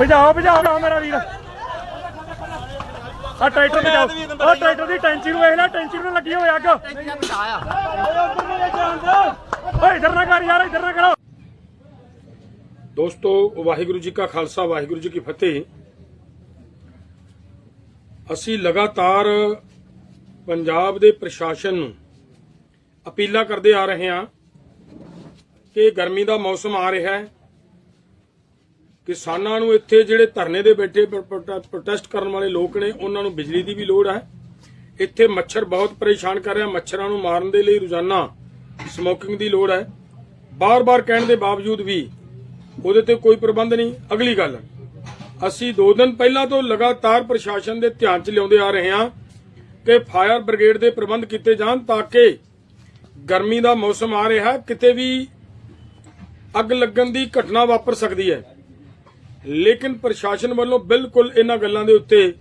ਭਜਾਓ ਭਜਾਓ ਮੇਰਾ ਵੀਰ। ਆ ਟਰੈਕਟਰ ਭਜਾਓ ਆ ਟਰੈਕਟਰ ਦੀ ਟੈਂਕੀ ਨੂੰ ਵੇਖ ਲੈ ਟੈਂਕੀ ਨੂੰ ਲੱਗੀ ਹੋਈ ਅੱਗ। ਓਏ ਇਧਰ ਨਾ ਕਰ ਯਾਰ ਇਧਰ ਨਾ ਕਰੋ। ਦੋਸਤੋ ਵਾਹਿਗੁਰੂ ਜੀ ਕਾ ਖਾਲਸਾ ਵਾਹਿਗੁਰੂ ਜੀ ਕੀ ਫਤਿਹ। ਅਸੀਂ ਲਗਾਤਾਰ ਪੰਜਾਬ ਦੇ ਪ੍ਰਸ਼ਾਸਨ ਨੂੰ ਅਪੀਲਾਂ ਕਰਦੇ ਆ ਰਹੇ ਹਾਂ ਕਿ ਗਰਮੀ ਦਾ ਮੌਸਮ ਆ ਰਿਹਾ ਹੈ। ਕਿਸਾਨਾਂ ਨੂੰ ਇੱਥੇ ਜਿਹੜੇ ਧਰਨੇ ਦੇ ਬੈਠੇ ਪ੍ਰੋਟੈਸਟ ਕਰਨ ਵਾਲੇ ਲੋਕ ਨੇ, ਉਹਨਾਂ ਨੂੰ ਬਿਜਲੀ ਦੀ ਵੀ ਲੋੜ ਹੈ। ਇੱਥੇ ਮੱਛਰ ਬਹੁਤ ਪਰੇਸ਼ਾਨ ਕਰ ਰਿਹਾ, ਮੱਛਰਾਂ ਨੂੰ ਮਾਰਨ ਦੇ ਲਈ ਰੋਜ਼ਾਨਾ ਸਮੋਕਿੰਗ ਦੀ ਲੋੜ ਹੈ। ਬਾਰ-ਬਾਰ ਕਹਿਣ ਦੇ ਬਾਵਜੂਦ ਵੀ ਉਹਦੇ ਤੇ ਕੋਈ ਪ੍ਰਬੰਧ ਨਹੀਂ। ਅਗਲੀ ਗੱਲ, ਅਸੀਂ 2 ਦਿਨ ਪਹਿਲਾਂ ਤੋਂ ਲਗਾਤਾਰ ਪ੍ਰਸ਼ਾਸਨ ਦੇ ਧਿਆਨ 'ਚ ਲਿਆਉਂਦੇ ਆ ਰਹੇ ਹਾਂ ਕਿ ਫਾਇਰ ਬ੍ਰਿਗੇਡ ਦੇ ਪ੍ਰਬੰਧ ਕੀਤੇ ਜਾਣ ਤਾਂ ਕਿ ਗਰਮੀ ਦਾ ਮੌਸਮ ਆ ਰਿਹਾ, ਕਿਤੇ ਵੀ ਅੱਗ ਲੱਗਣ ਦੀ ਘਟਨਾ ਵਾਪਰ ਸਕਦੀ ਹੈ। ਲੇਕਿਨ ਪ੍ਰਸ਼ਾਸਨ ਵੱਲੋਂ ਬਿਲਕੁਲ ਇਹਨਾਂ ਗੱਲਾਂ ਦੇ ਉੱਤੇ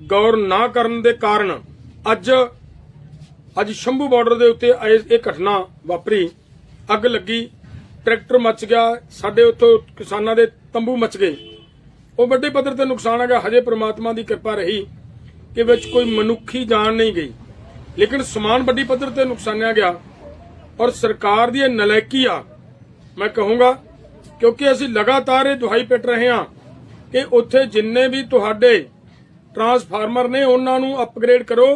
ਗੌਰ ਨਾ ਕਰਨ ਦੇ ਕਾਰਨ ਅੱਜ ਅੱਜ ਸ਼ੰਭੂ ਬਾਰਡਰ ਦੇ ਉੱਤੇ ਇਹ ਘਟਨਾ ਵਾਪਰੀ। ਅੱਗ ਲੱਗੀ, ਟਰੈਕਟਰ ਮੱਚ ਗਿਆ, ਸਾਡੇ ਉੱਥੋਂ ਕਿਸਾਨਾਂ ਦੇ ਤੰਬੂ ਮੱਚ ਗਏ। ਉਹ ਵੱਡੇ ਪੱਧਰ ਤੇ ਨੁਕਸਾਨ ਹੈਗਾ ਹਜੇ ਪ੍ਰਮਾਤਮਾ ਦੀ ਕਿਰਪਾ ਰਹੀ ਕਿ ਵਿੱਚ ਕੋਈ ਮਨੁੱਖੀ ਜਾਨ ਨਹੀਂ ਗਈ। ਲੇਕਿਨ ਸਮਾਨ ਵੱਡੀ ਪੱਧਰ ਤੇ ਨੁਕਸਾਨਿਆ ਗਿਆ ਔਰ ਸਰਕਾਰ ਦੀ ਇਹ ਨਲਾਇਕੀ ਆ। ਮੈਂ ਕਹੂੰਗਾ ਕਿਉਂਕਿ ਅਸੀਂ ਲਗਾਤਾਰ ਇਹ ਦੁਹਾਈ ਪਿੱਟ ਰਹੇ ਹਾਂ ਕਿ ਉੱਥੇ ਜਿੰਨੇ ਵੀ ਤੁਹਾਡੇ ਟਰਾਂਸਫਾਰਮਰ ਨੇ, ਉਹਨਾਂ ਨੂੰ ਅਪਗ੍ਰੇਡ ਕਰੋ।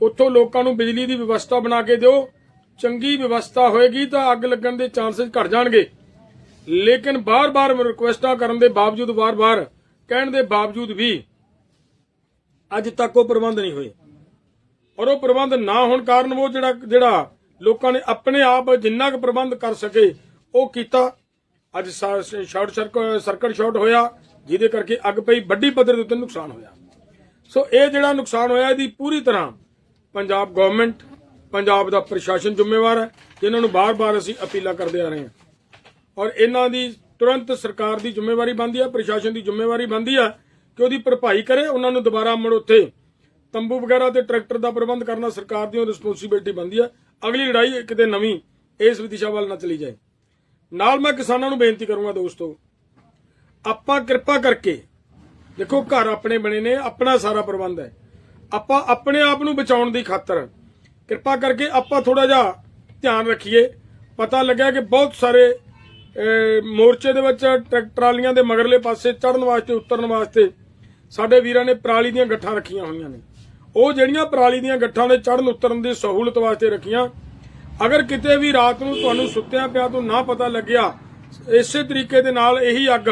ਉੱਥੋਂ ਲੋਕਾਂ ਨੂੰ ਬਿਜਲੀ ਦੀ ਵਿਵਸਥਾ ਬਣਾ ਕੇ ਦਿਓ। ਚੰਗੀ ਵਿਵਸਥਾ ਹੋਏਗੀ ਤਾਂ ਅੱਗ ਲੱਗਣ ਦੇ ਚਾਂਸਸ ਘਟ ਜਾਣਗੇ। ਲੇਕਿਨ ਬਾਰ-ਬਾਰ ਰਿਕੁਐਸਟਾਂ ਕਰਨ ਦੇ ਬਾਵਜੂਦ, ਬਾਰ-ਬਾਰ ਕਹਿਣ ਦੇ ਬਾਵਜੂਦ ਵੀ ਅੱਜ ਤੱਕ ਉਹ ਪ੍ਰਬੰਧ ਨਹੀਂ ਹੋਏ। ਔਰ ਉਹ ਪ੍ਰਬੰਧ ਨਾ ਹੋਣ ਕਾਰਨ ਉਹ ਜਿਹੜਾ ਜਿਹੜਾ ਲੋਕਾਂ ਨੇ ਆਪਣੇ ਆਪ ਜਿੰਨਾ ਕੁ ਪ੍ਰਬੰਧ ਕਰ ਸਕੇ, ਉਹ ਕੀਤਾ। ਅੱਜ ਸ਼ਾਰਟ ਸਰਕਟ ਸ਼ਾਰਟ ਹੋਇਆ, ਜਿਹਦੇ ਕਰਕੇ ਅੱਗ ਪਈ, ਵੱਡੀ ਪੱਧਰ ਦੇ ਉੱਤੇ ਨੁਕਸਾਨ ਹੋਇਆ। ਸੋ ਇਹ ਜਿਹੜਾ ਨੁਕਸਾਨ ਹੋਇਆ, ਇਹਦੀ ਪੂਰੀ ਤਰ੍ਹਾਂ ਪੰਜਾਬ ਗਵਰਨਮੈਂਟ ਪੰਜਾਬ ਦਾ ਪ੍ਰਸ਼ਾਸਨ ਜ਼ਿੰਮੇਵਾਰ ਹੈ, ਜਿਨ੍ਹਾਂ ਨੂੰ ਬਾਰ-ਬਾਰ ਅਸੀਂ ਅਪੀਲਾਂ ਕਰਦੇ ਆ ਰਹੇ ਹਾਂ। ਔਰ ਇਹਨਾਂ ਦੀ ਤੁਰੰਤ ਸਰਕਾਰ ਦੀ ਜ਼ਿੰਮੇਵਾਰੀ ਬਣਦੀ ਹੈ, ਪ੍ਰਸ਼ਾਸਨ ਦੀ ਜ਼ਿੰਮੇਵਾਰੀ ਬਣਦੀ ਹੈ ਕਿ ਉਹਦੀ ਭਰਪਾਈ ਕਰੇ, ਉਹਨਾਂ ਨੂੰ ਦੁਬਾਰਾ ਮੁੜ ਉੱਥੇ ਤੰਬੂ ਵਗੈਰਾ ਤੇ ਟਰੈਕਟਰ ਦਾ ਪ੍ਰਬੰਧ ਕਰਨਾ ਸਰਕਾਰ ਦੀ ਰਿਸਪੌਂਸਿਬਿਲਟੀ ਬਣਦੀ ਹੈ। ਅਗਲੀ ਲੜਾਈ ਕਿਤੇ ਨਵੀਂ, ਇਸ ਦਿਸ਼ਾ ਵੱਲ ਨਾ ਚਲੀ ਜਾਏ। ਨਾਲ ਮੈਂ ਕਿਸਾਨਾਂ ਨੂੰ ਬੇਨਤੀ ਕਰੂੰਗਾ ਦੋਸਤੋ, ਆਪਾਂ ਕਿਰਪਾ ਕਰਕੇ, ਦੇਖੋ ਘਰ ਆਪਣੇ ਬਣੇ ਨੇ, ਆਪਣਾ ਸਾਰਾ ਪ੍ਰਬੰਧ ਹੈ। ਆਪਾਂ ਆਪਣੇ ਆਪ ਨੂੰ ਬਚਾਉਣ ਦੀ ਖਾਤਰ ਕਿਰਪਾ ਕਰਕੇ ਆਪਾਂ ਥੋੜਾ ਜਿਹਾ ਧਿਆਨ ਰੱਖੀਏ। ਪਤਾ ਲੱਗਿਆ ਕਿ ਬਹੁਤ ਸਾਰੇ ਮੋਰਚੇ ਦੇ ਵਿੱਚ ਟਰੈਕ- ਟਰਾਲੀਆਂ ਦੇ ਮਗਰਲੇ ਪਾਸੇ ਚੜਨ ਵਾਸਤੇ, ਉਤਰਨ ਵਾਸਤੇ ਸਾਡੇ ਵੀਰਾਂ ਨੇ ਪਰਾਲੀ ਦੀਆਂ ਗੱਠਾਂ ਰੱਖੀਆਂ ਹੋਈਆਂ ਨੇ। ਉਹ ਜਿਹੜੀਆਂ ਪਰਾਲੀ ਦੀਆਂ ਗੱਠਾਂ ਦੇ ਚੜਨ ਉਤਰਨ ਦੀ ਸਹੂਲਤ ਵਾਸਤੇ ਰੱਖੀਆਂ ਅਗਰ ਕਿਤੇ ਵੀ ਰਾਤ ਨੂੰ ਤੁਹਾਨੂੰ ਸੁੱਤਿਆਂ ਪਿਆ ਤੋਂ ਨਾ ਪਤਾ ਲੱਗਿਆ, ਇਸੇ ਤਰੀਕੇ ਦੇ ਨਾਲ ਇਹੀ ਅੱਗ,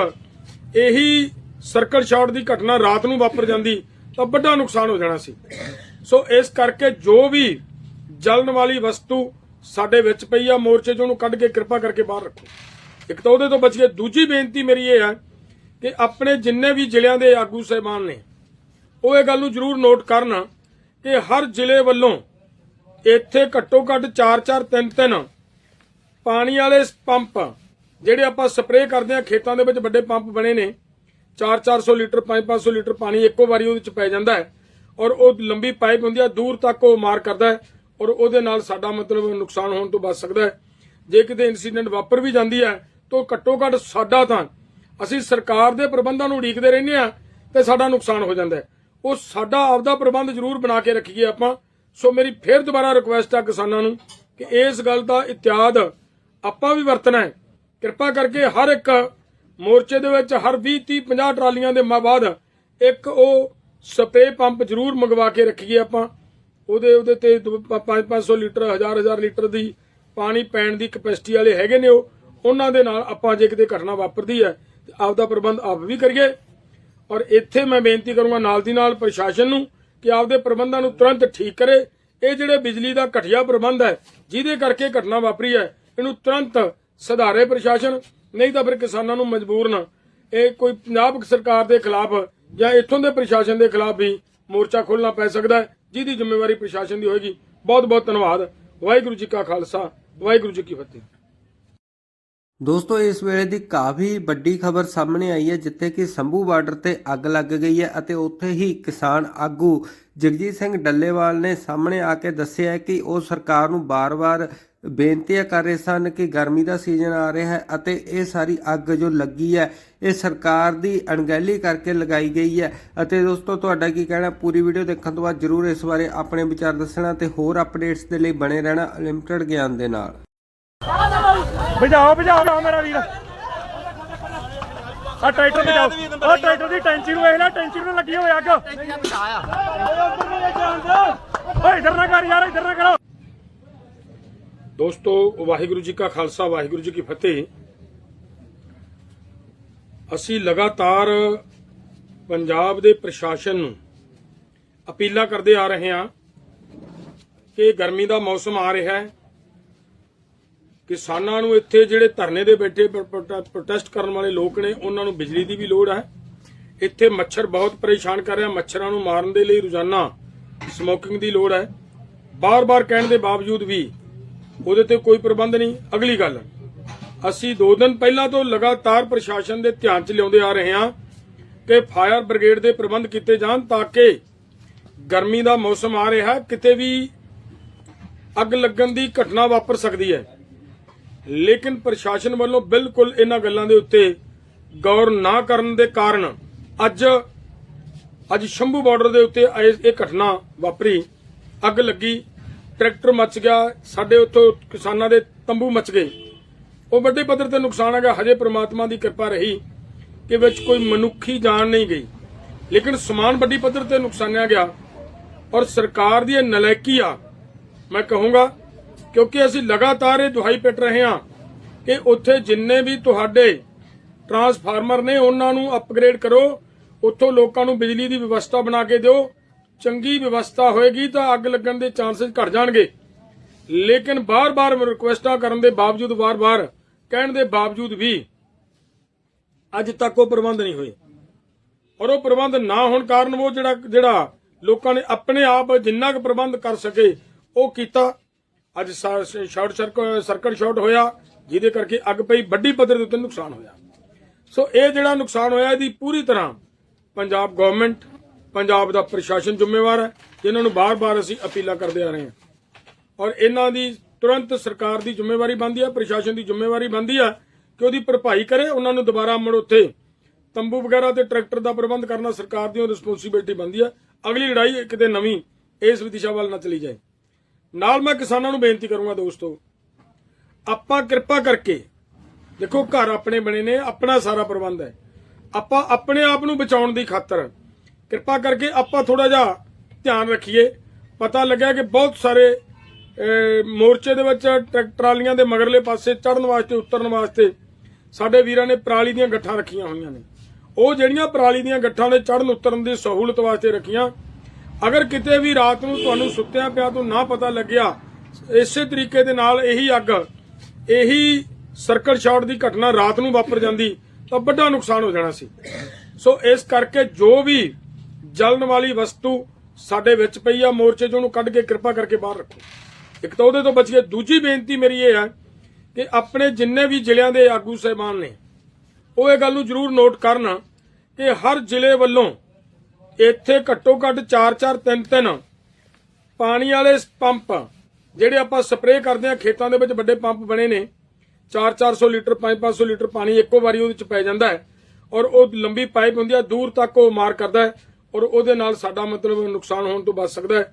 ਇਹੀ ਸਰਕਲ ਸ਼ਾਰਟ ਦੀ ਘਟਨਾ ਰਾਤ ਨੂੰ ਵਾਪਰ ਜਾਂਦੀ, ਤਾਂ ਵੱਡਾ ਨੁਕਸਾਨ ਹੋ ਜਾਣਾ ਸੀ। ਸੋ ਇਸ ਕਰਕੇ ਜੋ ਵੀ ਜਲਣ ਵਾਲੀ ਵਸਤੂ ਸਾਡੇ ਵਿੱਚ ਪਈ ਆ, ਮੋਰਚੇ 'ਚੋਂ ਉਹਨੂੰ ਕੱਢ ਕੇ ਕਿਰਪਾ ਕਰਕੇ ਬਾਹਰ ਰੱਖੋ। ਇੱਕ ਤਾਂ ਉਹਦੇ ਤੋਂ ਬਚ ਕੇ ਦੂਜੀ ਬੇਨਤੀ ਮੇਰੀ ਇਹ ਹੈ ਕਿ ਆਪਣੇ ਜਿੰਨੇ ਵੀ ਜ਼ਿਲ੍ਹਿਆਂ ਦੇ ਆਗੂ ਸਹਿਬਾਨ ਨੇ, ਉਹ ਇਹ ਗੱਲ ਨੂੰ ਜ਼ਰੂਰ ਨੋਟ ਕਰਨ ਕਿ ਹਰ ਜ਼ਿਲ੍ਹੇ ਵੱਲੋਂ ਇੱਥੇ ਘੱਟੋ ਘੱਟ 4-4 3-3 ਪਾਣੀ ਵਾਲੇ ਪੰਪ, ਜਿਹੜੇ ਆਪਾਂ ਸਪਰੇਅ ਕਰਦੇ ਆ ਖੇਤਾਂ ਦੇ ਵਿੱਚ ਵੱਡੇ ਪੰਪ ਬਣੇ ਨੇ। 4-400 ਲੀਟਰ 5-500 ਲੀਟਰ ਪਾਣੀ ਇੱਕੋ ਵਾਰੀ ਉਹਦੇ ਚ ਪੈ ਜਾਂਦਾ ਹੈ ਔਰ ਉਹ ਲੰਬੀ ਪਾਈਪ ਹੁੰਦੀ ਆ ਦੂਰ ਤੱਕ ਉਹ ਮਾਰ ਕਰਦਾ ਹੈ ਔਰ ਉਹਦੇ ਨਾਲ ਸਾਡਾ ਮਤਲਬ ਨੁਕਸਾਨ ਹੋਣ ਤੋਂ ਬਚ ਸਕਦਾ ਹੈ। ਜੇ ਕਿਤੇ ਇਨਸੀਡੈਂਟ ਵਾਪਰ ਵੀ ਜਾਂਦੀ ਹੈ, ਤਾਂ ਘੱਟੋ ਘੱਟ ਸਾਡਾ ਤਾਂ ਅਸੀਂ ਸਰਕਾਰ ਦੇ ਪ੍ਰਬੰਧਾਂ ਨੂੰ ਉਡੀਕਦੇ ਰਹਿੰਦੇ ਆ ਤੇ ਸਾਡਾ ਨੁਕਸਾਨ ਹੋ ਜਾਂਦਾ ਹੈ। ਉਹ ਸਾਡਾ ਆਪਦਾ ਪ੍ਰਬੰਧ ਜ਼ਰੂਰ ਬਣਾ ਕੇ ਰੱਖੀਏ ਆਪਾਂ। ਸੋ ਮੇਰੀ ਫੇਰ ਦੁਬਾਰਾ ਰਿਕੁਐਸਟ ਆ ਕਿਸਾਨਾਂ ਨੂੰ ਕਿ ਇਸ ਗੱਲ ਦਾ ਇਤਿਆਦ ਆਪਾਂ ਵੀ ਵਰਤਣਾ ਹੈ। ਕਿਰਪਾ ਕਰਕੇ ਹਰ ਇੱਕ ਮੋਰਚੇ ਦੇ ਵਿੱਚ ਹਰ 20 30 50 ਟਰਾਲੀਆਂ ਦੇ ਬਾਅਦ ਇੱਕ ਉਹ ਸਪਰੇ ਪੰਪ ਜ਼ਰੂਰ ਮੰਗਵਾ ਕੇ ਰੱਖੀਏ ਆਪਾਂ। ਉਹਦੇ ਉਹਦੇ ਤੇ 5-500 ਲੀਟਰ 1000-1000 ਲੀਟਰ ਦੀ ਪਾਣੀ ਪੈਣ ਦੀ ਕਪੈਸਿਟੀ ਵਾਲੇ ਹੈਗੇ ਨੇ ਉਹ। ਉਹਨਾਂ ਦੇ ਨਾਲ ਆਪਾਂ ਜੇ ਕਿਤੇ ਘਟਨਾ ਵਾਪਰਦੀ ਹੈ, ਤੇ ਆਪਦਾ ਪ੍ਰਬੰਧ ਆਪ ਵੀ ਕਰੀਏ। ਔਰ ਇੱਥੇ ਮੈਂ ਬੇਨਤੀ ਕਰੂੰਗਾ ਨਾਲ ਦੀ ਨਾਲ ਪ੍ਰਸ਼ਾਸਨ ਨੂੰ ਕਿ ਆਪਦੇ ਪ੍ਰਬੰਧਾਂ ਨੂੰ ਤੁਰੰਤ ਠੀਕ ਕਰੇ। ਇਹ ਜਿਹੜੇ ਬਿਜਲੀ ਦਾ ਘਟੀਆ ਪ੍ਰਬੰਧ ਹੈ, ਜਿਹਦੇ ਕਰਕੇ ਘਟਨਾ ਵਾਪਰੀ ਹੈ, ਇਹਨੂੰ ਤੁਰੰਤ ਸੁਧਾਰੇ ਪ੍ਰਸ਼ਾਸਨ, ਨਹੀਂ ਤਾਂ ਫਿਰ ਕਿਸਾਨਾਂ ਨੂੰ ਮਜਬੂਰਨ ਇਹ ਕੋਈ ਪੰਜਾਬ ਸਰਕਾਰ ਦੇ ਖਿਲਾਫ ਜਾਂ ਇੱਥੋਂ ਦੇ ਪ੍ਰਸ਼ਾਸਨ ਦੇ ਖਿਲਾਫ ਵੀ ਮੋਰਚਾ ਖੋਲਣਾ ਪੈ ਸਕਦਾ ਹੈ, ਜਿਹਦੀ ਜ਼ਿੰਮੇਵਾਰੀ ਪ੍ਰਸ਼ਾਸਨ ਦੀ ਹੋਏਗੀ। ਬਹੁਤ ਬਹੁਤ ਧੰਨਵਾਦ। ਵਾਹਿਗੁਰੂ ਜੀ ਕਾ ਖਾਲਸਾ, ਵਾਹਿਗੁਰੂ ਜੀ ਕੀ ਫਤਿਹ। ਦੋਸਤੋ, ਇਸ ਵੇਲੇ ਦੀ ਕਾਫੀ ਵੱਡੀ ਖਬਰ ਸਾਹਮਣੇ ਆਈ ਹੈ, ਜਿੱਥੇ ਕਿ ਸੰਭੂ ਬਾਰਡਰ ਤੇ ਅੱਗ ਲੱਗ ਗਈ ਹੈ ਅਤੇ ਉੱਥੇ ਹੀ ਕਿਸਾਨ ਆਗੂ ਜਗਜੀਤ ਸਿੰਘ ਡੱਲੇਵਾਲ ਨੇ ਸਾਹਮਣੇ ਆ ਕੇ ਦੱਸਿਆ ਕਿ ਉਹ ਸਰਕਾਰ ਨੂੰ ਬਾਰ-ਬਾਰ ਬੇਨਤੀਆਂ ਕਰ ਰਹੇ ਸਨ ਕਿ ਗਰਮੀ ਦਾ ਸੀਜ਼ਨ ਆ ਰਿਹਾ ਹੈ ਅਤੇ ਇਹ ਸਾਰੀ ਅੱਗ ਜੋ ਲੱਗੀ ਹੈ, ਇਹ ਸਰਕਾਰ ਦੀ ਅਣਗਹਿਲੀ ਕਰਕੇ ਲਗਾਈ ਗਈ ਹੈ। ਅਤੇ ਦੋਸਤੋ, ਤੁਹਾਡਾ ਕੀ ਕਹਿਣਾ? ਪੂਰੀ ਵੀਡੀਓ ਦੇਖਣ ਤੋਂ ਬਾਅਦ ਜਰੂਰ ਇਸ ਬਾਰੇ ਆਪਣੇ ਵਿਚਾਰ ਦੱਸਣਾ ਤੇ ਹੋਰ ਅਪਡੇਟਸ ਦੇ ਲਈ ਬਣੇ ਰਹਿਣਾ ਲਿਮਟਿਡ ਗਿਆਨ ਦੇ ਨਾਲ। ਭਜਾਓ ਭਜਾਓ ਮੇਰਾ ਵੀਰ। ਆ ਟਰੈਕਟਰ ਭਜਾਓ ਆ ਟਰੈਕਟਰ ਦੀ ਟੈਂਕੀ ਨੂੰ ਵੇਖ ਲੈ ਟੈਂਕੀ ਨੂੰ ਲੱਗੀ ਹੋਈ ਅੱਗ। ਓਏ ਇਧਰ ਨਾ ਕਰ ਯਾਰ ਇਧਰ ਨਾ ਕਰੋ। ਦੋਸਤੋ ਵਾਹਿਗੁਰੂ ਜੀ ਕਾ ਖਾਲਸਾ ਵਾਹਿਗੁਰੂ ਜੀ ਕੀ ਫਤਿਹ। ਅਸੀਂ ਲਗਾਤਾਰ ਪੰਜਾਬ ਦੇ ਪ੍ਰਸ਼ਾਸਨ ਨੂੰ ਅਪੀਲਾਂ ਕਰਦੇ ਆ ਰਹੇ ਹਾਂ ਕਿ ਗਰਮੀ ਦਾ ਮੌਸਮ ਆ ਰਿਹਾ ਹੈ। ਕਿਸਾਨਾਂ ਨੂੰ ਇੱਥੇ ਜਿਹੜੇ ਧਰਨੇ ਦੇ ਬੈਠੇ ਪ੍ਰੋਟੈਸਟ ਕਰਨ ਵਾਲੇ ਲੋਕ ਨੇ, ਉਹਨਾਂ ਨੂੰ ਬਿਜਲੀ ਦੀ ਵੀ ਲੋੜ ਹੈ। ਇੱਥੇ ਮੱਛਰ ਬਹੁਤ ਪਰੇਸ਼ਾਨ ਕਰ ਰਿਹਾ ਮੱਛਰਾਂ ਨੂੰ ਮਾਰਨ ਦੇ ਲਈ ਰੋਜ਼ਾਨਾ ਸਮੋਕਿੰਗ ਦੀ ਲੋੜ ਹੈ। ਬਾਰ-ਬਾਰ ਕਹਿਣ ਦੇ ਬਾਵਜੂਦ ਵੀ ਉਹਦੇ ਤੇ ਕੋਈ ਪ੍ਰਬੰਧ ਨਹੀਂ। ਅਗਲੀ ਗੱਲ, ਅਸੀਂ 2 ਦਿਨ ਪਹਿਲਾਂ ਤੋਂ ਲਗਾਤਾਰ ਪ੍ਰਸ਼ਾਸਨ ਦੇ ਧਿਆਨ 'ਚ ਲਿਆਉਂਦੇ ਆ ਰਹੇ ਹਾਂ ਕਿ ਫਾਇਰ ਬ੍ਰਿਗੇਡ ਦੇ ਪ੍ਰਬੰਧ ਕੀਤੇ ਜਾਣ ਤਾਂ ਕਿ ਗਰਮੀ ਦਾ ਮੌਸਮ ਆ ਰਿਹਾ, ਕਿਤੇ ਵੀ ਅੱਗ ਲੱਗਣ ਦੀ ਘਟਨਾ ਵਾਪਰ ਸਕਦੀ ਹੈ। ਲੇਕਿਨ ਪ੍ਰਸ਼ਾਸਨ ਵੱਲੋਂ ਬਿਲਕੁਲ ਇਹਨਾਂ ਗੱਲਾਂ ਦੇ ਉੱਤੇ ਗੌਰ ਨਾ ਕਰਨ ਦੇ ਕਾਰਨ ਅੱਜ ਅੱਜ ਸ਼ੰਭੂ ਬਾਰਡਰ ਦੇ ਉੱਤੇ ਇਹ ਇਹ ਘਟਨਾ ਵਾਪਰੀ। ਅੱਗ ਲੱਗੀ, ਟਰੈਕਟਰ ਮੱਚ ਗਿਆ, ਸਾਡੇ ਉੱਥੋਂ ਕਿਸਾਨਾਂ ਦੇ ਤੰਬੂ ਮੱਚ ਗਏ। ਉਹ ਵੱਡੇ ਪੱਧਰ ਤੇ ਨੁਕਸਾਨ ਆ ਗਿਆ ਹਜੇ ਪ੍ਰਮਾਤਮਾ ਦੀ ਕਿਰਪਾ ਰਹੀ ਕਿ ਵਿੱਚ ਕੋਈ ਮਨੁੱਖੀ ਜਾਨ ਨਹੀਂ ਗਈ। ਲੇਕਿਨ ਸਮਾਨ ਵੱਡੀ ਪੱਧਰ ਤੇ ਨੁਕਸਾਨਿਆ ਗਿਆ ਔਰ ਸਰਕਾਰ ਦੀ ਇਹ ਨਲਾਇਕੀ ਆ। ਮੈਂ ਕਹੂੰਗਾ ਕਿਉਂਕਿ ਅਸੀਂ ਲਗਾਤਾਰ ਇਹ ਦੁਹਾਈ ਪਿੱਟ ਰਹੇ ਹਾਂ ਕਿ ਉੱਥੇ ਜਿੰਨੇ ਵੀ ਤੁਹਾਡੇ ਟਰਾਂਸਫਾਰਮਰ ਨੇ, ਉਹਨਾਂ ਨੂੰ ਅਪਗ੍ਰੇਡ ਕਰੋ। ਉੱਥੋਂ ਲੋਕਾਂ ਨੂੰ ਬਿਜਲੀ ਦੀ ਵਿਵਸਥਾ ਬਣਾ ਕੇ ਦਿਓ। ਚੰਗੀ ਵਿਵਸਥਾ ਹੋਏਗੀ ਤਾਂ ਅੱਗ ਲੱਗਣ ਦੇ ਚਾਂਸਸ ਘਟ ਜਾਣਗੇ। ਲੇਕਿਨ ਬਾਰ-ਬਾਰ ਰਿਕੁਐਸਟਾਂ ਕਰਨ ਦੇ ਬਾਵਜੂਦ ਬਾਰ-ਬਾਰ ਕਹਿਣ ਦੇ ਬਾਵਜੂਦ ਵੀ ਅੱਜ ਤੱਕ ਉਹ ਪ੍ਰਬੰਧ ਨਹੀਂ ਹੋਏ। ਔਰ ਉਹ ਪ੍ਰਬੰਧ ਨਾ ਹੋਣ ਕਾਰਨ ਉਹ ਜਿਹੜਾ ਜਿਹੜਾ ਲੋਕਾਂ ਨੇ ਆਪਣੇ ਆਪ ਜਿੰਨਾ ਕੁ ਪ੍ਰਬੰਧ ਕਰ ਸਕੇ, ਉਹ ਕੀਤਾ। ਅੱਜ ਸ਼ਾਰਟ ਸਰਕਟ ਸ਼ਾਰਟ ਹੋਇਆ, ਜਿਹਦੇ ਕਰਕੇ ਅੱਗ ਪਈ, ਵੱਡੀ ਪੱਧਰ ਦੇ ਉੱਤੇ ਨੁਕਸਾਨ ਹੋਇਆ। ਸੋ ਇਹ ਜਿਹੜਾ ਨੁਕਸਾਨ ਹੋਇਆ, ਇਹਦੀ ਪੂਰੀ ਤਰ੍ਹਾਂ ਪੰਜਾਬ ਗਵਰਨਮੈਂਟ ਪੰਜਾਬ ਦਾ ਪ੍ਰਸ਼ਾਸਨ ਜ਼ਿੰਮੇਵਾਰ ਹੈ, ਜਿਨ੍ਹਾਂ ਨੂੰ ਬਾਰ-ਬਾਰ ਅਸੀਂ ਅਪੀਲਾਂ ਕਰਦੇ ਆ ਰਹੇ ਹਾਂ। ਔਰ ਇਹਨਾਂ ਦੀ ਤੁਰੰਤ ਸਰਕਾਰ ਦੀ ਜ਼ਿੰਮੇਵਾਰੀ ਬਣਦੀ ਹੈ, ਪ੍ਰਸ਼ਾਸਨ ਦੀ ਜ਼ਿੰਮੇਵਾਰੀ ਬਣਦੀ ਹੈ ਕਿ ਉਹਦੀ ਭਰਪਾਈ ਕਰੇ, ਉਹਨਾਂ ਨੂੰ ਦੁਬਾਰਾ ਮੁੜ ਉੱਥੇ ਤੰਬੂ ਵਗੈਰਾ ਤੇ ਟਰੈਕਟਰ ਦਾ ਪ੍ਰਬੰਧ ਕਰਨਾ ਸਰਕਾਰ ਦੀ ਰਿਸਪੌਂਸਿਬਿਲਟੀ ਬਣਦੀ ਹੈ। ਅਗਲੀ ਲੜਾਈ ਕਿਤੇ ਨਵੀਂ ਇਸ ਦਿਸ਼ਾ ਵੱਲ ਨਾ ਚਲੀ ਜਾਏ। ਨਾਲ ਮੈਂ ਕਿਸਾਨਾਂ ਨੂੰ ਬੇਨਤੀ ਕਰੂੰਗਾ ਦੋਸਤੋ, ਆਪਾਂ ਕਿਰਪਾ ਕਰਕੇ, ਦੇਖੋ ਘਰ ਆਪਣੇ ਬਣੇ ਨੇ, ਆਪਣਾ ਸਾਰਾ ਪ੍ਰਬੰਧ ਹੈ। ਆਪਾਂ ਆਪਣੇ ਆਪ ਨੂੰ ਬਚਾਉਣ ਦੀ ਖਾਤਰ ਕਿਰਪਾ ਕਰਕੇ ਆਪਾਂ ਥੋੜਾ ਜਿਹਾ ਧਿਆਨ ਰੱਖੀਏ। ਪਤਾ ਲੱਗਿਆ ਕਿ ਬਹੁਤ ਸਾਰੇ ਮੋਰਚੇ ਦੇ ਵਿੱਚ ਟਰੈਕ, ਟਰਾਲੀਆਂ ਦੇ ਮਗਰਲੇ ਪਾਸੇ ਚੜਨ ਵਾਸਤੇ, ਉਤਰਨ ਵਾਸਤੇ ਸਾਡੇ ਵੀਰਾਂ ਨੇ ਪਰਾਲੀ ਦੀਆਂ ਗੱਠਾਂ ਰੱਖੀਆਂ ਹੋਈਆਂ ਨੇ। ਉਹ ਜਿਹੜੀਆਂ ਪਰਾਲੀ ਦੀਆਂ ਗੱਠਾਂ ਦੇ ਚੜਨ ਉਤਰਨ ਦੀ ਸਹੂਲਤ ਵਾਸਤੇ ਰੱਖੀਆਂ ਅਗਰ ਕਿਤੇ ਵੀ ਰਾਤ ਨੂੰ ਤੁਹਾਨੂੰ ਸੁੱਤਿਆਂ ਪਿਆ ਤੋਂ ਨਾ ਪਤਾ ਲੱਗਿਆ, ਇਸੇ ਤਰੀਕੇ ਦੇ ਨਾਲ ਇਹੀ ਅੱਗ, ਇਹੀ ਸਰਕਲ ਸ਼ਾਰਟ ਦੀ ਘਟਨਾ ਰਾਤ ਨੂੰ ਵਾਪਰ ਜਾਂਦੀ, ਤਾਂ ਵੱਡਾ ਨੁਕਸਾਨ ਹੋ ਜਾਣਾ ਸੀ। ਸੋ ਇਸ ਕਰਕੇ ਜੋ ਵੀ ਜਲਣ ਵਾਲੀ ਵਸਤੂ ਸਾਡੇ ਵਿੱਚ ਪਈ ਆ, ਮੋਰਚੇ 'ਚੋਂ ਉਹਨੂੰ ਕੱਢ ਕੇ ਕਿਰਪਾ ਕਰਕੇ ਬਾਹਰ ਰੱਖੋ। ਇੱਕ ਤਾਂ ਉਹਦੇ ਤੋਂ ਬਚੀਏ, ਦੂਜੀ ਬੇਨਤੀ ਮੇਰੀ ਇਹ ਹੈ ਕਿ ਆਪਣੇ ਜਿੰਨੇ ਵੀ ਜ਼ਿਲ੍ਹਿਆਂ ਦੇ ਆਗੂ ਸਹਿਬਾਨ ਨੇ, ਉਹ ਇਹ ਗੱਲ ਨੂੰ ਜ਼ਰੂਰ ਨੋਟ ਕਰਨ ਕਿ ਹਰ ਜ਼ਿਲ੍ਹੇ ਵੱਲੋਂ ਇੱਥੇ ਘੱਟੋ ਘੱਟ 4-4 3-3 ਪਾਣੀ ਵਾਲੇ ਪੰਪ, ਜਿਹੜੇ ਆਪਾਂ ਸਪਰੇਅ ਕਰਦੇ ਆ ਖੇਤਾਂ ਦੇ ਵਿੱਚ ਵੱਡੇ ਪੰਪ ਬਣੇ ਨੇ 4-400 ਲੀਟਰ 5-500 ਲੀਟਰ ਪਾਣੀ ਇੱਕੋ ਵਾਰੀ ਉਹਦੇ ਵਿੱਚ ਪੈ ਜਾਂਦਾ ਹੈ ਔਰ ਉਹ ਲੰਬੀ ਪਾਈਪ ਹੁੰਦੀ ਆ ਦੂਰ ਤੱਕ ਉਹ ਮਾਰ ਕਰਦਾ ਹੈ ਔਰ ਉਹਦੇ ਨਾਲ ਸਾਡਾ ਮਤਲਬ ਨੁਕਸਾਨ ਹੋਣ ਤੋਂ ਬਚ ਸਕਦਾ ਹੈ।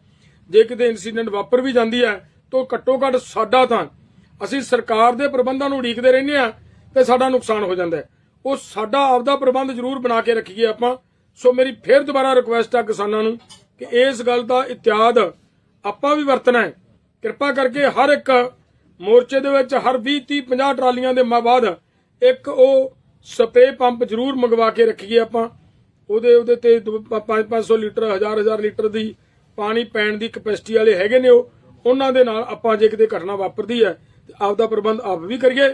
ਜੇ ਕਿਤੇ ਇਨਸੀਡੈਂਟ ਵਾਪਰ ਵੀ ਜਾਂਦੀ ਹੈ, ਤਾਂ ਘੱਟੋ ਘੱਟ ਸਾਡਾ ਤਾਂ ਅਸੀਂ ਸਰਕਾਰ ਦੇ ਪ੍ਰਬੰਧਾਂ ਨੂੰ ਉਡੀਕਦੇ ਰਹਿੰਦੇ ਆ ਤੇ ਸਾਡਾ ਨੁਕਸਾਨ ਹੋ ਜਾਂਦਾ ਉਹ ਸਾਡਾ ਆਪਦਾ ਪ੍ਰਬੰਧ ਜ਼ਰੂਰ ਬਣਾ ਕੇ ਰੱਖੀਏ ਆਪਾਂ। ਸੋ ਮੇਰੀ ਫੇਰ ਦੁਬਾਰਾ ਰਿਕੁਐਸਟ ਆ ਕਿਸਾਨਾਂ ਨੂੰ ਕਿ ਇਸ ਗੱਲ ਦਾ ਇਤਿਆਦ ਆਪਾਂ ਵੀ ਵਰਤਣਾ ਹੈ। ਕਿਰਪਾ ਕਰਕੇ ਹਰ ਇੱਕ ਮੋਰਚੇ ਦੇ ਵਿੱਚ ਹਰ 20 30 50 ਟਰਾਲੀਆਂ ਦੇ ਬਾਅਦ ਇੱਕ ਉਹ ਸਪਰੇ ਪੰਪ ਜ਼ਰੂਰ ਮੰਗਵਾ ਕੇ ਰੱਖੀਏ ਆਪਾਂ। ਉਹਦੇ ਉਹਦੇ ਤੇ 5-500 ਲੀਟਰ 1000-1000 ਲੀਟਰ ਦੀ ਪਾਣੀ ਪੈਣ ਦੀ ਕਪੈਸਿਟੀ ਵਾਲੇ ਹੈਗੇ ਨੇ ਉਹ। ਉਹਨਾਂ ਦੇ ਨਾਲ ਆਪਾਂ ਜੇ ਕਿਤੇ ਘਟਨਾ ਵਾਪਰਦੀ ਹੈ, ਤੇ ਆਪਦਾ ਪ੍ਰਬੰਧ ਆਪ ਵੀ ਕਰੀਏ।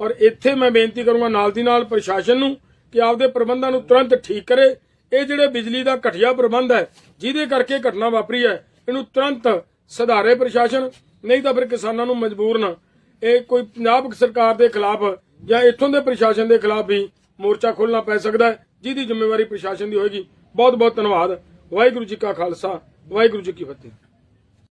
ਔਰ ਇੱਥੇ ਮੈਂ ਬੇਨਤੀ ਕਰੂੰਗਾ ਨਾਲ ਦੀ ਨਾਲ ਪ੍ਰਸ਼ਾਸਨ ਨੂੰ ਕਿ ਆਪਦੇ ਪ੍ਰਬੰਧਾਂ ਨੂੰ ਤੁਰੰਤ ਠੀਕ ਕਰੇ। ਇਹ ਜਿਹੜੇ ਬਿਜਲੀ ਦਾ ਘਟੀਆ ਪ੍ਰਬੰਧ ਹੈ, ਜਿਹਦੇ ਕਰਕੇ ਘਟਨਾ ਵਾਪਰੀ ਹੈ, ਇਹਨੂੰ ਤੁਰੰਤ ਸੁਧਾਰੇ ਪ੍ਰਸ਼ਾਸਨ, ਨਹੀਂ ਤਾਂ ਫਿਰ ਕਿਸਾਨਾਂ ਨੂੰ ਮਜਬੂਰ ਨਾ। ਇਹ ਕੋਈ ਪੰਜਾਬ ਸਰਕਾਰ ਦੇ ਖਿਲਾਫ ਜਾਂ ਇੱਥੋਂ ਦੇ ਪ੍ਰਸ਼ਾਸਨ ਦੇ ਖਿਲਾਫ ਵੀ ਮੋਰਚਾ ਖੋਲਣਾ ਪੈ ਸਕਦਾ ਹੈ, ਜਿਹਦੀ ਜ਼ਿੰਮੇਵਾਰੀ ਪ੍ਰਸ਼ਾਸਨ ਦੀ ਹੋਏਗੀ। ਬਹੁਤ ਬਹੁਤ ਧੰਨਵਾਦ। ਵਾਹਿਗੁਰੂ ਜੀ ਕਾ ਖਾਲਸਾ, ਵਾਹਿਗੁਰੂ ਜੀ ਕੀ ਫਤਿਹ।